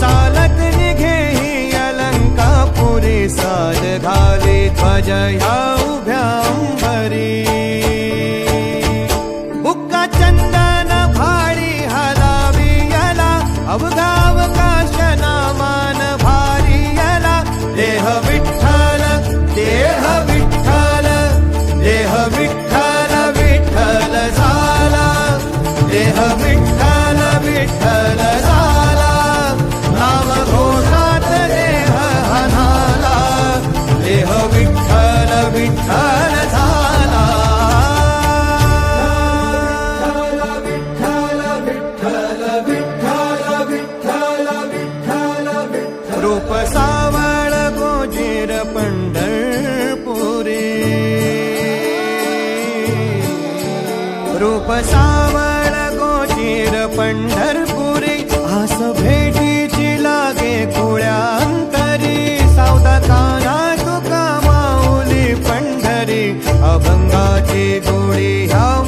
चालत निघे अलंकापुरे साल घाले ध्वजया धाव काशना मान भारियला. देह विठ्ठल देह विठ्ठल देह विठ्ठल विठ्ठल झाला. देह विठ्ठल विठ्ठल सावळ गोचीर पंढरपुरी. आस भेटीची लागे कुळ्यांतरी काना तुका माऊली पंढरी. अभंगाची गोळी हा